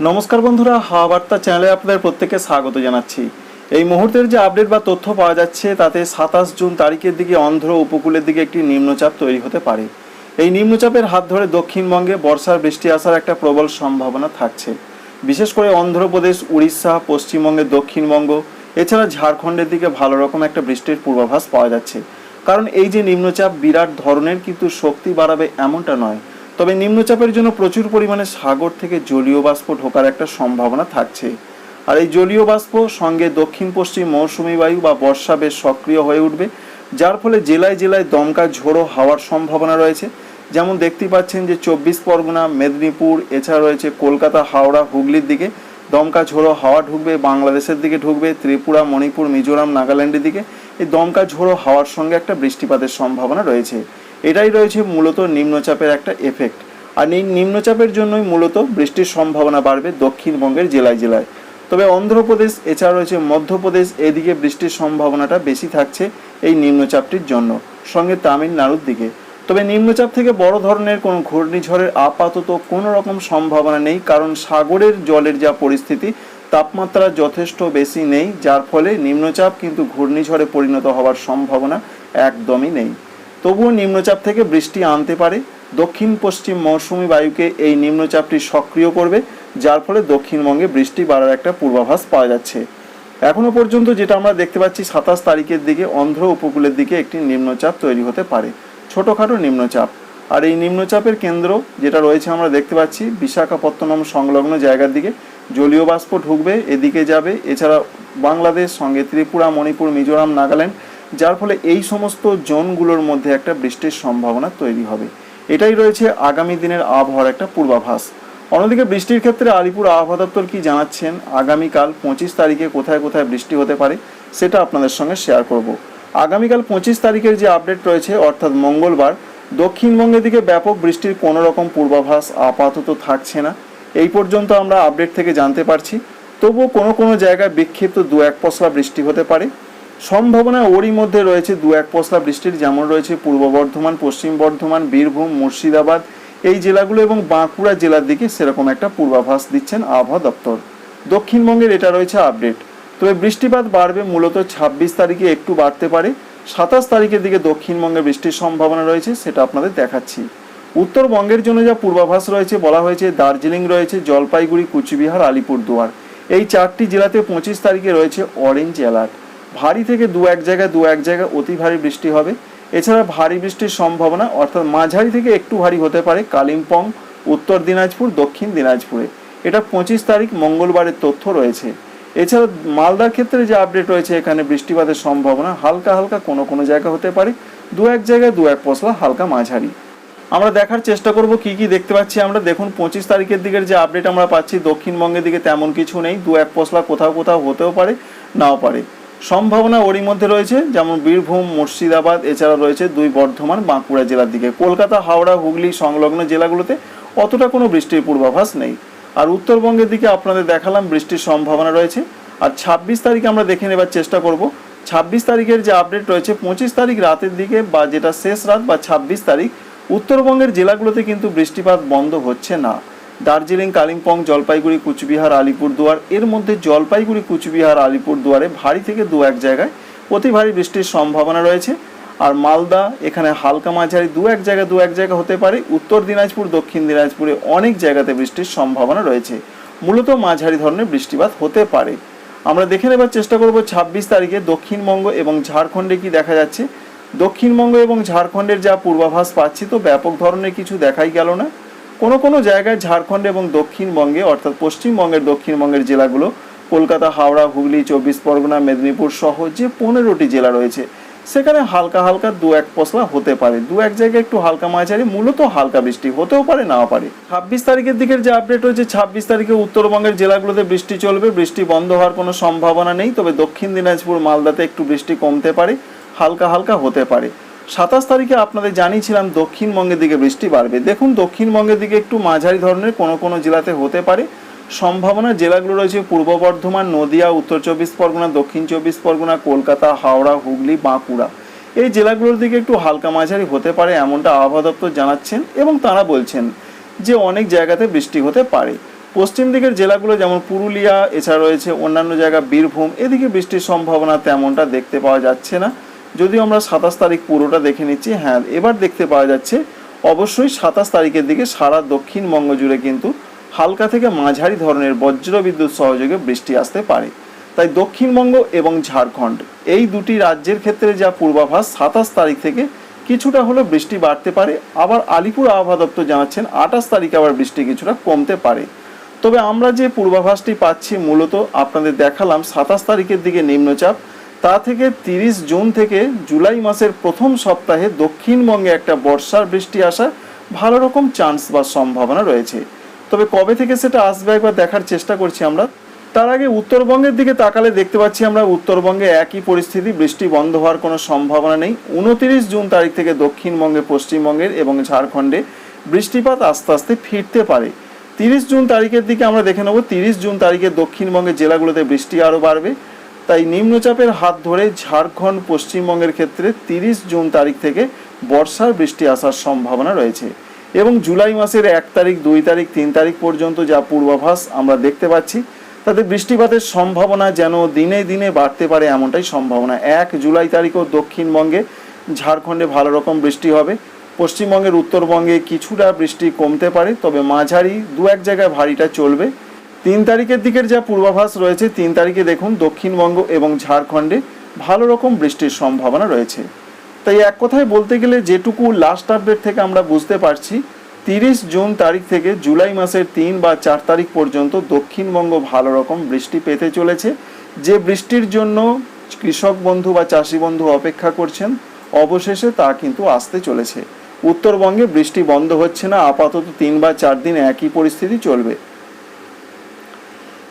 নমস্কার বন্ধুরা, হাওয়া বার্তা চ্যানেলে আপনাদের প্রত্যেককে স্বাগত জানাচ্ছি। এই মুহূর্তের যে আপডেট বা তথ্য পাওয়া যাচ্ছে, তাতে সাতাশ জুন তারিখের দিকে অন্ধ্র উপকূলের দিকে একটি নিম্নচাপ তৈরি হতে পারে। এই নিম্নচাপের হাত ধরে দক্ষিণবঙ্গে বর্ষার বৃষ্টি আসার একটা প্রবল সম্ভাবনা থাকছে। বিশেষ করে অন্ধ্রপ্রদেশ, উড়িষ্যা পশ্চিমবঙ্গের দক্ষিণবঙ্গ, এছাড়া ঝাড়খণ্ডের দিকে ভালো রকম একটা বৃষ্টির পূর্বাভাস পাওয়া যাচ্ছে। কারণ এই যে নিম্নচাপ, বিরাট ধরনের কিন্তু শক্তি বাড়াবে এমনটা নয়। তবে নিম্নচাপের জন্য প্রচুর পরিমাণে সাগর থেকে জলীয় বাষ্প ঢোকার একটা সম্ভাবনা থাকছে। আর এই জলীয় বাষ্প সঙ্গে দক্ষিণ পশ্চিম মৌসুমী বায়ু বা বর্ষা বেশ সক্রিয় হয়ে উঠবে, যার ফলে জেলায় জেলায় দমকা ঝোড়ো হওয়ার সম্ভাবনা রয়েছে। যেমন দেখতে পাচ্ছেন যে চব্বিশ পরগনা, মেদিনীপুর, এছাড়া রয়েছে কলকাতা, হাওড়া, হুগলির দিকে দমকা ঝোড়ো হাওয়া ঢুকবে, বাংলাদেশের দিকে ঢুকবে, ত্রিপুরা, মণিপুর, মিজোরাম, নাগাল্যান্ডের দিকে। এই দমকা ঝোড়ো হাওয়ার সঙ্গে একটা বৃষ্টিপাতের সম্ভাবনা রয়েছে। এটাই রয়েছে মূলত নিম্নচাপের একটা এফেক্ট আর এই নিম্নচাপের জন্যই মূলত বৃষ্টির সম্ভাবনা বাড়বে দক্ষিণবঙ্গের জেলায় জেলায়। তবে অন্ধ্রপ্রদেশ, এছাড়া রয়েছে মধ্যপ্রদেশ, এদিকে বৃষ্টির সম্ভাবনাটা বেশি থাকছে এই নিম্নচাপটির জন্য। সঙ্গে তামিলনাড়ুর দিকে। তবে নিম্নচাপ থেকে বড় ধরনের কোনো ঘূর্ণিঝড়ের আপাতত কোনো রকম সম্ভাবনা নেই, কারণ সাগরের জলের যা পরিস্থিতি, তাপমাত্রা যথেষ্ট বেশি নেই, যার ফলে নিম্নচাপ কিন্তু ঘূর্ণিঝড়ে পরিণত হওয়ার সম্ভাবনা একদমই নেই। তবুও নিম্নচাপ থেকে বৃষ্টি আনতে পারে। দক্ষিণ পশ্চিম মৌসুমী বায়ুকে এই নিম্নচাপটি সক্রিয় করবে, যার ফলে দক্ষিণবঙ্গে বৃষ্টি বাড়ার একটা পূর্বাভাস পাওয়া যাচ্ছে। এখনও পর্যন্ত যেটা আমরা দেখতে পাচ্ছি, সাতাশ তারিখের দিকে অন্ধ্র উপকূলের দিকে একটি নিম্নচাপ তৈরি হতে পারে। ছোটোখাটো নিম্নচাপ। আর এই নিম্নচাপের কেন্দ্র যেটা রয়েছে আমরা দেখতে পাচ্ছি, বিশাখাপত্তনম সংলগ্ন জায়গার দিকে। জলীয় বাষ্প ঢুকবে, এদিকে যাবে। এছাড়া বাংলাদেশ, সঙ্গে ত্রিপুরা, মণিপুর, মিজোরাম, নাগাল্যান্ড যার ফলে এই সমস্ত জোনগুলোর মধ্যে একটা বৃষ্টির সম্ভাবনা তৈরি হবে। এটাই রয়েছে আগামী দিনের আবহাওয়ার একটা পূর্বাভাস। অন্যদিকে বৃষ্টির ক্ষেত্রে আলিপুর আবহাওয়া দপ্তর কি জানাচ্ছেন? আগামীকাল পঁচিশ তারিখে কোথায় কোথায় বৃষ্টি হতে পারে সেটা আপনাদের সঙ্গে শেয়ার করব। আগামীকাল পঁচিশ তারিখের যে আপডেট রয়েছে, অর্থাৎ মঙ্গলবার, দক্ষিণবঙ্গের দিকে ব্যাপক বৃষ্টির কোনো রকম পূর্বাভাস আপাতত থাকছে না। এই পর্যন্ত আমরা আপডেট থেকে জানতে পারছি। তবুও কোনো কোনো জায়গায় বিক্ষিপ্ত দু এক পশলা বৃষ্টি হতে পারে। সম্ভাবনা ওরই মধ্যে রয়েছে দু এক পশলা বৃষ্টির, যেমন রয়েছে পূর্ব বর্ধমান, পশ্চিম বর্ধমান, বীরভূম, মুর্শিদাবাদ। এই জেলাগুলো এবং বাঁকুড়া জেলার দিকে সেরকম একটা পূর্বাভাস দিচ্ছেন আবহাওয়া দপ্তর। দক্ষিণবঙ্গের এটা রয়েছে আপডেট। তবে বৃষ্টিপাত বাড়বে মূলত ছাব্বিশ তারিখে একটু বাড়তে পারে। সাতাশ তারিখের দিকে দক্ষিণবঙ্গে বৃষ্টির সম্ভাবনা রয়েছে, সেটা আপনাদের দেখাচ্ছি। উত্তরবঙ্গের জন্য যা পূর্বাভাস রয়েছে, বলা হয়েছে দার্জিলিং রয়েছে, জলপাইগুড়ি, কুচবিহার, আলিপুরদুয়ার। এই চারটি জেলাতে পঁচিশ তারিখে রয়েছে অরেঞ্জ অ্যালার্ট ভারী থেকে দু এক জায়গায়, দু এক জায়গায় অতি ভারী বৃষ্টি হবে। এছাড়া ভারী বৃষ্টির সম্ভাবনা, অর্থাৎ মাঝারি থেকে একটু ভারী হতে পারে কালিম্পং, উত্তর দিনাজপুর, দক্ষিণ দিনাজপুরে। এটা পঁচিশ তারিখ মঙ্গলবারের তথ্য রয়েছে। এছাড়া মালদার ক্ষেত্রে যে আপডেট রয়েছে, এখানে বৃষ্টিপাতের সম্ভাবনা হালকা হালকা কোনো কোনো জায়গা হতে পারে। দু এক জায়গায়, দু এক পশলা হালকা মাঝারি। আমরা দেখার চেষ্টা করব কি কি দেখতে পাচ্ছি আমরা। দেখুন, পঁচিশ তারিখের দিকের যে আপডেট আমরা পাচ্ছি, দক্ষিণবঙ্গের দিকে তেমন কিছু নেই। দু এক পশলা কোথাও কোথাও হতেও পারে, নাও পারে। সম্ভাবনা ওরই মধ্যে রয়েছে, যেমন বীরভূম, মুর্শিদাবাদ, এছাড়া রয়েছে দুই বর্ধমান, বাঁকুড়া জেলার দিকে। কলকাতা, হাওড়া, হুগলি সংলগ্ন জেলাগুলোতে অতটা কোনো বৃষ্টির পূর্বাভাস নেই। আর উত্তরবঙ্গের দিকে আপনাদের দেখালাম, বৃষ্টির সম্ভাবনা রয়েছে। আর ছাব্বিশ তারিখে আমরা দেখে নেবার চেষ্টা করব। ছাব্বিশ তারিখের যে আপডেট রয়েছে, পঁচিশ তারিখ রাতের দিকে বা যেটা শেষ রাত বা ছাব্বিশ তারিখ, উত্তরবঙ্গের জেলাগুলোতে কিন্তু বৃষ্টিপাত বন্ধ হচ্ছে না। দার্জিলিং, কালিম্পং, জলপাইগুড়ি, কুচবিহার, আলিপুরদুয়ার। এর মধ্যে জলপাইগুড়ি, কুচবিহার, আলিপুরদুয়ারে ভারী থেকে দু এক জায়গায় অতি ভারী বৃষ্টির সম্ভাবনা রয়েছে। আর মালদা, এখানে হালকা মাঝারি দু এক জায়গা দু এক জায়গা হতে পারে। উত্তর দিনাজপুর, দক্ষিণ দিনাজপুরে অনেক জায়গাতে বৃষ্টির সম্ভাবনা রয়েছে। মূলত মাঝারি ধরনের বৃষ্টিপাত হতে পারে। আমরা দেখে নেবার চেষ্টা করব ছাব্বিশ তারিখে দক্ষিণবঙ্গ এবং ঝাড়খণ্ডে কি দেখা যাচ্ছে। দক্ষিণবঙ্গ এবং ঝাড়খণ্ডের যা পূর্বাভাস পাচ্ছি তো ব্যাপক ধরনের কিছু দেখাই গেল না। কোনো কোনো জায়গায় ঝাড়খণ্ড এবং দক্ষিণবঙ্গে, অর্থাৎ পশ্চিমবঙ্গের দক্ষিণবঙ্গের জেলাগুলো, কলকাতা, হাওড়া, হুগলি, চব্বিশ পরগনা, মেদিনীপুর সহ যে পনেরোটি জেলা রয়েছে, সেখানে হালকা হালকা দু এক পশলা হতে পারে। দু এক জায়গায় একটু হালকা মাঝারি, মূলত হালকা বৃষ্টি হতেও পারে, নাও পারে। ছাব্বিশ তারিখের দিকের যে আপডেট হয়েছে ছাব্বিশ তারিখে উত্তরবঙ্গের জেলাগুলোতে বৃষ্টি চলবে। বৃষ্টি বন্ধ হওয়ার কোনো সম্ভাবনা নেই, তবে দক্ষিণ দিনাজপুর, মালদাতে একটু বৃষ্টি কমতে পারে, হালকা হালকা হতে পারে। সাতাশ তারিখে আপনাদের জানিয়েছিলাম দক্ষিণবঙ্গের দিকে বৃষ্টি বাড়বে। দেখুন, দক্ষিণবঙ্গের দিকে একটু মাঝারি ধরনের কোনো কোনো জেলাতে হতে পারে। সম্ভাবনা জেলাগুলো রয়েছে পূর্ব বর্ধমান, নদিয়া, উত্তর চব্বিশ পরগনা, দক্ষিণ চব্বিশ পরগনা, কলকাতা, হাওড়া, হুগলি, বাঁকুড়া। এই জেলাগুলোর দিকে একটু হালকা মাঝারি হতে পারে এমনটা আবহাওয়া দপ্তর জানাচ্ছেন এবং তারা বলছেন যে অনেক জায়গাতে বৃষ্টি হতে পারে। পশ্চিম দিকের জেলাগুলো যেমন পুরুলিয়া, এছাড়া রয়েছে অন্যান্য জায়গা বীরভূম, এদিকে বৃষ্টির সম্ভাবনা তেমনটা দেখতে পাওয়া যাচ্ছে না। যদিও আমরা সাতাশ তারিখ পুরোটা দেখে নিচ্ছি হ্যাঁ এবার দেখতে পাওয়া যাচ্ছে, অবশ্যই সাতাশ তারিখের দিকে সারা দক্ষিণবঙ্গ জুড়ে কিন্তু হালকা থেকে মাঝারি ধরনের বজ্রবিদ্যুৎ সহযোগে বৃষ্টি আসতে পারে। তাই দক্ষিণবঙ্গ এবং ঝাড়খণ্ড, এই দুটি রাজ্যের ক্ষেত্রে যা পূর্বাভাস, সাতাশ তারিখ থেকে কিছুটা হলেও বৃষ্টি বাড়তে পারে। আবার আলিপুর আবহাওয়া দপ্তর জানাচ্ছেন, আঠাশ তারিখে আবার বৃষ্টি কিছুটা কমতে পারে। তবে আমরা যে পূর্বাভাসটি পাচ্ছি, মূলত আপনাদের দেখালাম সাতাশ তারিখের দিকে নিম্নচাপ তা থেকে তিরিশ জুন থেকে জুলাই মাসের প্রথম সপ্তাহে দক্ষিণবঙ্গে একটা বর্ষার বৃষ্টি আসার ভালো রকম চান্স বা সম্ভাবনা রয়েছে। তবে কবে থেকে সেটা আসবে একবার দেখার চেষ্টা করছি আমরা। তার আগে উত্তরবঙ্গের দিকে তাকালে দেখতে পাচ্ছি আমরা উত্তরবঙ্গে একই পরিস্থিতি, বৃষ্টি বন্ধ হওয়ার কোনো সম্ভাবনা নেই। উনতিরিশ জুন তারিখ থেকে দক্ষিণবঙ্গে, পশ্চিমবঙ্গের এবং ঝাড়খণ্ডে বৃষ্টিপাত আস্তে আস্তে ফিরতে পারে। তিরিশ জুন তারিখের দিকে আমরা দেখে নেব, তিরিশ জুন তারিখে দক্ষিণবঙ্গের জেলাগুলোতে বৃষ্টি আরও বাড়বে। তাই নিম্নচাপের হাত ধরে ঝাড়খণ্ড পশ্চিমবঙ্গের ক্ষেত্রে তিরিশ জুন তারিখ থেকে বর্ষার বৃষ্টি আসার সম্ভাবনা রয়েছে। এবং জুলাই মাসের এক তারিখ, দুই তারিখ, তিন তারিখ পর্যন্ত যা পূর্বাভাস আমরা দেখতে পাচ্ছি, তাতে বৃষ্টিপাতের সম্ভাবনা যেন দিনে দিনে বাড়তে পারে এমনটাই সম্ভাবনা। এক জুলাই তারিখও দক্ষিণবঙ্গে ঝাড়খণ্ডে ভালো রকম বৃষ্টি হবে। পশ্চিমবঙ্গের উত্তরবঙ্গে কিছুটা বৃষ্টি কমতে পারে, তবে মাঝারি দু এক জায়গায় ভারীটা চলবে। তিন তারিখের দিকের যা পূর্বাভাস রয়েছে, তিন তারিখে দেখুন দক্ষিণবঙ্গ এবং ঝাড়খণ্ডে ভালো রকম বৃষ্টির সম্ভাবনা রয়েছে। তাই এক কথায় বলতে গেলে যেটুকু লাস্ট আপডেট থেকে আমরা বুঝতে পারছি, তিরিশ জুন তারিখ থেকে জুলাই মাসের তিন বা চার তারিখ পর্যন্ত দক্ষিণবঙ্গ ভালো রকম বৃষ্টি পেতে চলেছে। যে বৃষ্টির জন্য কৃষক বন্ধু বা চাষি বন্ধু অপেক্ষা করছেন, অবশেষে তা কিন্তু আসতে চলেছে। উত্তরবঙ্গে বৃষ্টি বন্ধ হচ্ছে না, আপাতত তিন বা চার দিন একই পরিস্থিতি চলবে।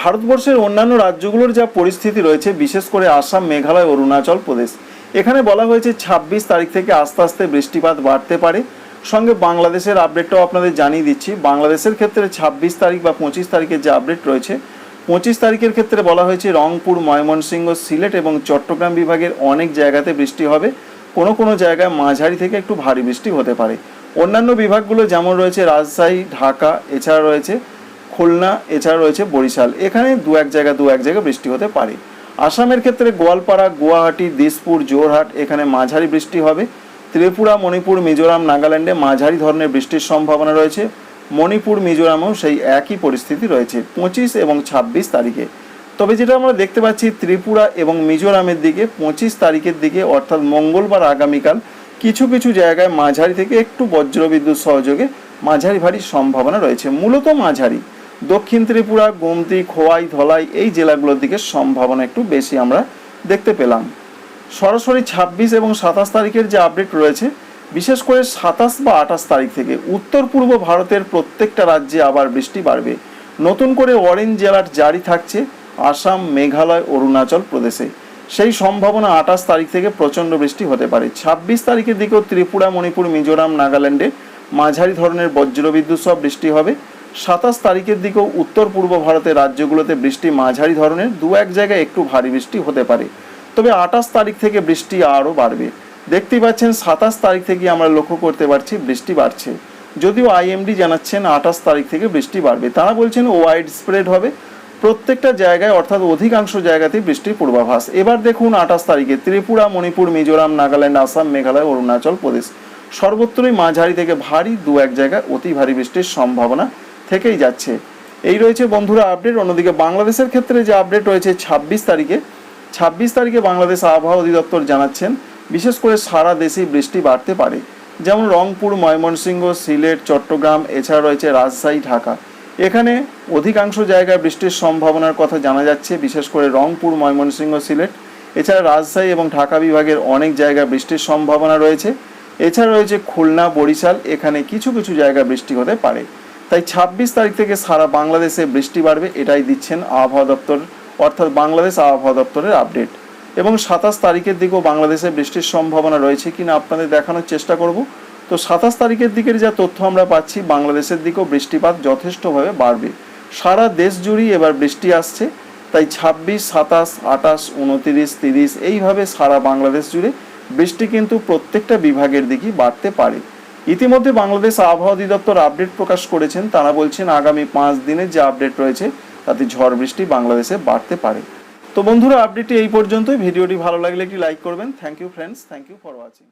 ভারতবর্ষের অন্যান্য রাজ্যগুলোর যা পরিস্থিতি রয়েছে, বিশেষ করে আসাম, মেঘালয়, অরুণাচল প্রদেশ। এখানে বলা হয়েছে ছাব্বিশ তারিখ থেকে আস্তে আস্তে বৃষ্টিপাত বাড়তে পারে। সঙ্গে বাংলাদেশের আপডেটটাও আপনাদের জানিয়ে দিচ্ছি। বাংলাদেশের ক্ষেত্রে ছাব্বিশ তারিখ বা পঁচিশ তারিখের যে আপডেট রয়েছে, পঁচিশ তারিখের ক্ষেত্রে বলা হয়েছে রংপুর, ময়মনসিংহ, সিলেট এবং চট্টগ্রাম বিভাগের অনেক জায়গাতে বৃষ্টি হবে। কোনো কোনো জায়গায় মাঝারি থেকে একটু ভারী বৃষ্টি হতে পারে। অন্যান্য বিভাগগুলো যেমন রয়েছে রাজশাহী, ঢাকা, এছাড়া রয়েছে খুলনা, এছাড়া রয়েছে বরিশাল। এখানে দু এক জায়গা, দু এক জায়গায় বৃষ্টি হতে পারে। আসামের ক্ষেত্রে গোয়ালপাড়া, গুয়াহাটি, দিসপুর জোরহাট এখানে মাঝারি বৃষ্টি হবে। ত্রিপুরা, মণিপুর, মিজোরাম, নাগাল্যান্ডে মাঝারি ধরনের বৃষ্টির সম্ভাবনা রয়েছে। মণিপুর, মিজোরামেও সেই একই পরিস্থিতি রয়েছে পঁচিশ এবং ছাব্বিশ তারিখে। তবে যেটা আমরা দেখতে পাচ্ছি, ত্রিপুরা এবং মিজোরামের দিকে পঁচিশ তারিখের দিকে, অর্থাৎ মঙ্গলবার আগামীকাল, কিছু কিছু জায়গায় মাঝারি থেকে একটু বজ্রবিদ্যুৎ সহযোগে মাঝারি ভারী সম্ভাবনা রয়েছে। মূলত মাঝারি। দক্ষিণ ত্রিপুরা, গোমতি, খোয়াই, ধলাই এই জেলাগুলোর দিকে সম্ভাবনা একটু বেশি আমরা দেখতে পেলাম। সরাসরি ছাব্বিশ এবং সাতাশ তারিখের যে আপডেট রয়েছে, বিশেষ করে সাতাশ বা আঠাশ তারিখ থেকে উত্তর পূর্ব ভারতের প্রত্যেকটা রাজ্যে আবার বৃষ্টি বাড়বে। নতুন করে অরেঞ্জ অ্যালার্ট জারি থাকছে আসাম, মেঘালয়, অরুণাচল প্রদেশে। সেই সম্ভাবনা আঠাশ তারিখ থেকে প্রচণ্ড বৃষ্টি হতে পারে। ছাব্বিশ তারিখের দিকেও ত্রিপুরা, মণিপুর, মিজোরাম, নাগাল্যান্ডে মাঝারি ধরনের বজ্রবিদ্যুৎ সহ বৃষ্টি হবে। সাতাশ তারিখের দিকেও উত্তর পূর্ব ভারতের রাজ্যগুলোতে বৃষ্টি মাঝারি ধরনের, দু এক জায়গায় একটু ভারী বৃষ্টি হতে পারে। তবে আঠাশ তারিখ থেকে বৃষ্টি আরও বাড়বে। দেখতেই পাচ্ছেন, সাতাশ তারিখ থেকে আমরা লক্ষ্য করতে পারছি বৃষ্টি বাড়ছে। যদিও আইএমডি জানাচ্ছেন আঠাশ তারিখ থেকে বৃষ্টি বাড়বে। তারা বলছেন ওয়াইড স্প্রেড হবে। প্রত্যেকটা জায়গায়, অর্থাৎ অধিকাংশ জায়গাতেই বৃষ্টির পূর্বাভাস। এবার দেখুন আঠাশ তারিখে ত্রিপুরা, মণিপুর, মিজোরাম, নাগাল্যান্ড, আসাম, মেঘালয়, অরুণাচল প্রদেশ। সর্বত্রই মাঝারি থেকে ভারী, দু এক জায়গায় অতি ভারী বৃষ্টির সম্ভাবনা থেকেই যাচ্ছে। এই রয়েছে বন্ধুরা আপডেট অন্যদিকে বাংলাদেশের ক্ষেত্রে যে আপডেট রয়েছে ছাব্বিশ তারিখে ছাব্বিশ তারিখে বাংলাদেশ আবহাওয়া অধিদপ্তর জানাচ্ছেন, বিশেষ করে সারা দেশেই বৃষ্টি বাড়তে পারে। যেমন রংপুর, ময়মনসিংহ, সিলেট, চট্টগ্রাম, এছাড়া রয়েছে রাজশাহী, ঢাকা। এখানে অধিকাংশ জায়গায় বৃষ্টির সম্ভাবনার কথা জানা যাচ্ছে, বিশেষ করে রংপুর, ময়মনসিংহ, সিলেট। এছাড়া রাজশাহী এবং ঢাকা বিভাগের অনেক জায়গায় বৃষ্টির সম্ভাবনা রয়েছে। এছাড়া রয়েছে খুলনা, বরিশাল, এখানে কিছু কিছু জায়গায় বৃষ্টি হতে পারে। তাই ছাব্বিশ তারিখ থেকে সারা বাংলাদেশে বৃষ্টি বাড়বে, এটাই দিচ্ছেন আবহাওয়া দপ্তর, অর্থাৎ বাংলাদেশ আবহাওয়া দপ্তরের আপডেট। এবং সাতাশ তারিখের দিকেও বাংলাদেশে বৃষ্টির সম্ভাবনা রয়েছে কিনা আপনাদের দেখানোর চেষ্টা করব। তো সাতাশ তারিখের দিকের যা তথ্য আমরা পাচ্ছি, বাংলাদেশের দিকেও বৃষ্টিপাত যথেষ্টভাবে বাড়বে। সারা দেশ জুড়েই এবার বৃষ্টি আসছে, তাই ছাব্বিশ, সাতাশ, আঠাশ, উনতিরিশ, তিরিশ, এইভাবে সারা বাংলাদেশ জুড়ে বৃষ্টি কিন্তু প্রত্যেকটা বিভাগের দিকেই বাড়তে পারে। ইতিমধ্যে বাংলাদেশ আবহাওয়া অধিদপ্তর আপডেট প্রকাশ করেছেন। তারা বলছেন, আগামী পাঁচ দিনের যে আপডেট রয়েছে, তাতে ঝড় বৃষ্টি বাংলাদেশে বাড়তে পারে। তো বন্ধুরা, আপডেটটি এই পর্যন্তই। ভিডিওটি ভালো লাগলে একটি লাইক করবেন। Thank you friends thank you for watching